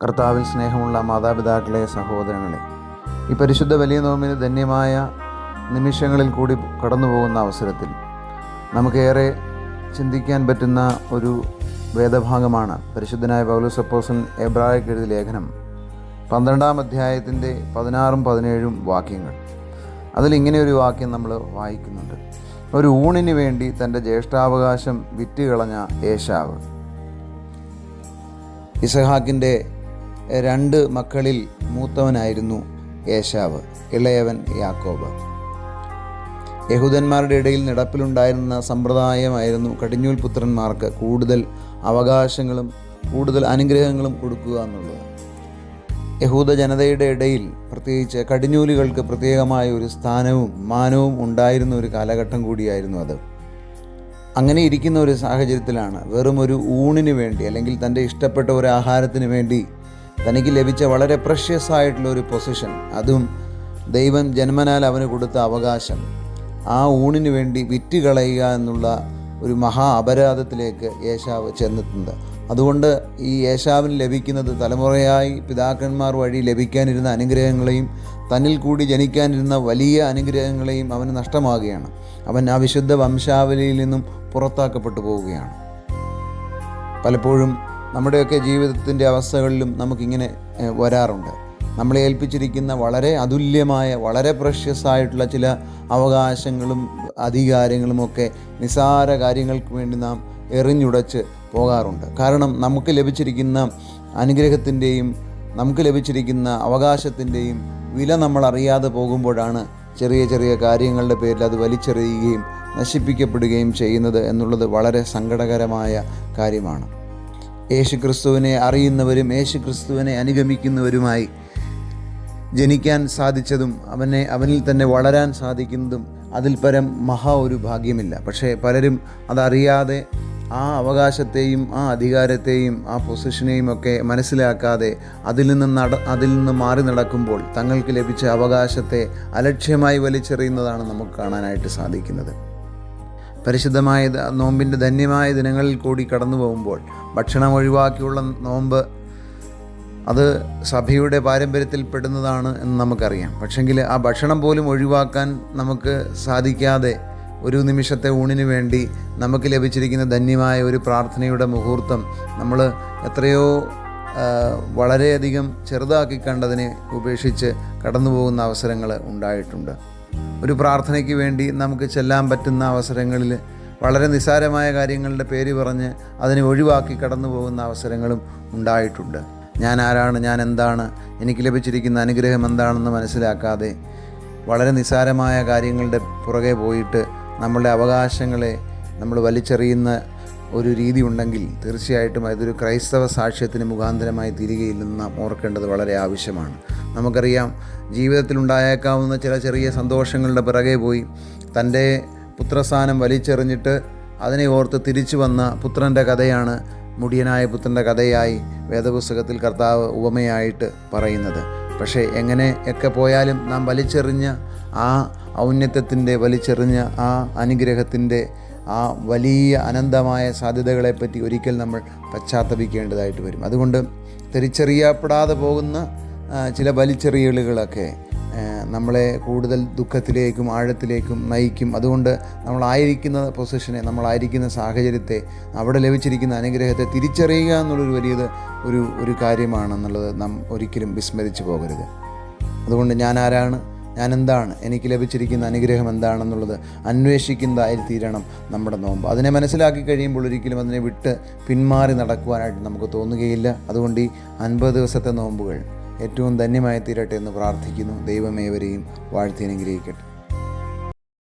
കർത്താവിൽ സ്നേഹമുള്ള മാതാപിതാക്കളെ സഹോദരങ്ങളെ ഈ പരിശുദ്ധ വലിയ നോമിന് ധന്യമായ നിമിഷങ്ങളിൽ കൂടി കടന്നു പോകുന്ന അവസരത്തിൽ നമുക്കേറെ ചിന്തിക്കാൻ പറ്റുന്ന ഒരു വേദഭാഗമാണ് പരിശുദ്ധനായ പൗലോസ് അപ്പോസൻ എഴുതിയ ലേഖനം പന്ത്രണ്ടാം അധ്യായത്തിന്റെ പതിനാറും പതിനേഴും വാക്യങ്ങൾ. അതിൽ ഇങ്ങനെ ഒരു വാക്യം നമ്മൾ വായിക്കുന്നുണ്ട്. ഒരു ഊണിന് വേണ്ടി തന്റെ ജ്യേഷ്ഠാവകാശം വിറ്റുകളഞ്ഞ ഏശാവ് ഇസഹാക്കിന്റെ രണ്ട് മക്കളിൽ മൂത്തവനായിരുന്നു ഏശാവ് ഇളയവൻ യാക്കോബ്. യഹൂദന്മാരുടെ ഇടയിൽ നടപ്പിലുണ്ടായിരുന്ന സമ്പ്രദായമായിരുന്നു കടിഞ്ഞൂൽ പുത്രന്മാർക്ക് കൂടുതൽ അവകാശങ്ങളും കൂടുതൽ അനുഗ്രഹങ്ങളും കൊടുക്കുക എന്നുള്ളത്. യഹൂദ ജനതയുടെ ഇടയിൽ പ്രത്യേകിച്ച് കടിഞ്ഞൂലുകൾക്ക് പ്രത്യേകമായ ഒരു സ്ഥാനവും മാനവും ഉണ്ടായിരുന്ന ഒരു കാലഘട്ടം കൂടിയായിരുന്നു അത്. അങ്ങനെ ഇരിക്കുന്ന ഒരു സാഹചര്യത്തിലാണ് വെറും ഒരു ഊണിന് വേണ്ടി അല്ലെങ്കിൽ തന്റെ ഇഷ്ടപ്പെട്ട ഒരു ആഹാരത്തിന് വേണ്ടി തനിക്ക് ലഭിച്ച വളരെ പ്രഷ്യസ് ആയിട്ടുള്ള ഒരു പൊസിഷൻ അതും ദൈവം ജന്മനാൽ അവന് കൊടുത്ത അവകാശം. ആ ഊണിന് വേണ്ടി വിറ്റ് കളയുക എന്നുള്ള ഒരു മഹാ അപരാധത്തിലേക്ക് യേശാവ് ചെന്നെത്തുന്നത്. അതുകൊണ്ട് ഈ യേശാവിന് ലഭിക്കുന്നത് തലമുറയായി പിതാക്കന്മാർ വഴി ലഭിക്കാനിരുന്ന അനുഗ്രഹങ്ങളെയും തന്നിൽ കൂടി ജനിക്കാനിരുന്ന വലിയ അനുഗ്രഹങ്ങളെയും അവന് നഷ്ടമാകുകയാണ്. അവൻ ആ വിശുദ്ധ വംശാവലിയിൽ നിന്നും പുറത്താക്കപ്പെട്ടു പോവുകയാണ്. പലപ്പോഴും നമ്മുടെയൊക്കെ ജീവിതത്തിന്റെ അവസ്ഥകളിലും നമുക്കിങ്ങനെ വരാറുണ്ട്. നമ്മളെ ഏൽപ്പിച്ചിരിക്കുന്ന വളരെ അതുല്യമായ വളരെ പ്രഷ്യസ് ആയിട്ടുള്ള ചില അവകാശങ്ങളും അധികാരങ്ങളുമൊക്കെ നിസാര കാര്യങ്ങൾക്ക് വേണ്ടി നാം എറിഞ്ഞുടച്ച് പോകാറുണ്ട്. കാരണം നമുക്ക് ലഭിച്ചിരിക്കുന്ന അനുഗ്രഹത്തിന്റെയും നമുക്ക് ലഭിച്ചിരിക്കുന്ന അവകാശത്തിന്റെയും വില നമ്മൾ അറിയാതെ പോകുമ്പോഴാണ് ചെറിയ ചെറിയ കാര്യങ്ങളുടെ പേരിൽ അത് വലിച്ചെറിയുകയും നശിപ്പിക്കപ്പെടുകയും ചെയ്യുന്നത് എന്നുള്ളത് വളരെ സങ്കടകരമായ കാര്യമാണ്. യേശുക്രിസ്തുവിനെ അറിയുന്നവരും യേശുക്രിസ്തുവിനെ അനുഗമിക്കുന്നവരുമായി ജനിക്കാൻ സാധിച്ചതും അവനെ അവനിൽ തന്നെ വളരാൻ സാധിക്കുന്നതും അതിൽ പരം മഹാ ഒരു ഭാഗ്യമില്ല. പക്ഷേ പലരും അതറിയാതെ ആ അവകാശത്തെയും ആ അധികാരത്തെയും ആ പൊസിഷനെയും ഒക്കെ മനസ്സിലാക്കാതെ അതിൽ നിന്ന് നട അതിൽ നിന്ന് മാറി നടക്കുമ്പോൾ തങ്ങൾക്ക് ലഭിച്ച അവകാശത്തെ അലക്ഷ്യമായി വലിച്ചെറിയുന്നതാണ് നമുക്ക് കാണാനായിട്ട് സാധിക്കുന്നത്. പരിശുദ്ധമായ നോമ്പിന്റെ ധന്യമായ ദിനങ്ങളിൽ കൂടി കടന്നു പോകുമ്പോൾ ഭക്ഷണം ഒഴിവാക്കിയുള്ള നോമ്പ് അത് സഭയുടെ പാരമ്പര്യത്തിൽ പെടുന്നതാണ് എന്ന് നമുക്കറിയാം. പക്ഷെങ്കിൽ ആ ഭക്ഷണം പോലും ഒഴിവാക്കാൻ നമുക്ക് സാധിക്കാതെ ഒരു നിമിഷത്തെ ഊണിന് വേണ്ടി നമുക്ക് ലഭിച്ചിരിക്കുന്ന ധന്യമായ ഒരു പ്രാർത്ഥനയുടെ മുഹൂർത്തം നമ്മൾ എത്രയോ വളരെയധികം ചെറുതാക്കി കണ്ടതിനെ ഉപേക്ഷിച്ച് കടന്നു പോകുന്ന അവസരങ്ങൾ ഉണ്ടായിട്ടുണ്ട്. ഒരു പ്രാർത്ഥനയ്ക്ക് വേണ്ടി നമുക്ക് ചെല്ലാൻ പറ്റുന്ന അവസരങ്ങളിൽ വളരെ നിസ്സാരമായ കാര്യങ്ങളുടെ പേര് പറഞ്ഞ് അതിനെ ഒഴിവാക്കി കടന്നു പോകുന്ന അവസരങ്ങളും ഉണ്ടായിട്ടുണ്ട്. ഞാൻ ആരാണ്? ഞാൻ എന്താണ്? എനിക്ക് ലഭിച്ചിരിക്കുന്ന അനുഗ്രഹം എന്താണെന്ന് മനസ്സിലാക്കാതെ വളരെ നിസ്സാരമായ കാര്യങ്ങളുടെ പുറകെ പോയിട്ട് നമ്മളുടെ അവകാശങ്ങളെ നമ്മൾ വലിച്ചെറിയുന്ന ഒരു രീതി ഉണ്ടെങ്കിൽ തീർച്ചയായിട്ടും അതൊരു ക്രൈസ്തവ സാക്ഷ്യത്തിന് മുഖാന്തരമായി തീരുകയില്ലെന്ന് നാം ഓർക്കേണ്ടത് വളരെ ആവശ്യമാണ്. നമുക്കറിയാം ജീവിതത്തിലുണ്ടായേക്കാവുന്ന ചില ചെറിയ സന്തോഷങ്ങളുടെ പിറകെ പോയി തന്റെ പുത്രസ്ഥാനം വലിച്ചെറിഞ്ഞിട്ട് അതിനെ ഓർത്ത് തിരിച്ചു വന്ന പുത്രന്റെ കഥയാണ് മുടിയനായ പുത്രന്റെ കഥയായി വേദപുസ്തകത്തിൽ കർത്താവ് ഉപമയായിട്ട് പറയുന്നത്. പക്ഷേ എങ്ങനെയൊക്കെ പോയാലും നാം വലിച്ചെറിഞ്ഞ ആ ഔന്നത്യത്തിന്റെ വലിച്ചെറിഞ്ഞ ആ അനുഗ്രഹത്തിന്റെ ആ വലിയ അനന്തമായ സാധ്യതകളെപ്പറ്റി ഒരിക്കൽ നമ്മൾ പശ്ചാത്തപിക്കേണ്ടതായിട്ട് വരും. അതുകൊണ്ട് തിരിച്ചറിയപ്പെടാതെ പോകുന്ന ചില വലിച്ചെറിയലുകളൊക്കെ നമ്മളെ കൂടുതൽ ദുഃഖത്തിലേക്കും ആഴത്തിലേക്കും നയിക്കും. അതുകൊണ്ട് നമ്മളായിരിക്കുന്ന പൊസിഷനെ നമ്മളായിരിക്കുന്ന സാഹചര്യത്തെ അവിടെ ലഭിച്ചിരിക്കുന്ന അനുഗ്രഹത്തെ തിരിച്ചറിയുക എന്നുള്ളൊരു വലിയത് ഒരു ഒരു കാര്യമാണെന്നുള്ളത് നാം ഒരിക്കലും വിസ്മരിച്ചു പോകരുത്. അതുകൊണ്ട് ഞാൻ ആരാണ് ഞാൻ എന്താണ് എനിക്ക് ലഭിച്ചിരിക്കുന്ന അനുഗ്രഹം എന്താണെന്നുള്ളത് അന്വേഷിക്കുന്നതായി തീരണം നമ്മുടെ നോമ്പ്. അതിനെ മനസ്സിലാക്കി കഴിയുമ്പോൾ ഒരിക്കലും അതിനെ വിട്ട് പിന്മാറി നടക്കുവാനായിട്ട് നമുക്ക് തോന്നുകയില്ല. അതുകൊണ്ട് ഈ അൻപത് ദിവസത്തെ നോമ്പുകൾ ഏറ്റവും ധന്യമായി തീരട്ടെ എന്ന് പ്രാർത്ഥിക്കുന്നു. ദൈവമേവരെയും വാഴ്ത്തി അനുഗ്രഹിക്കട്ടെ.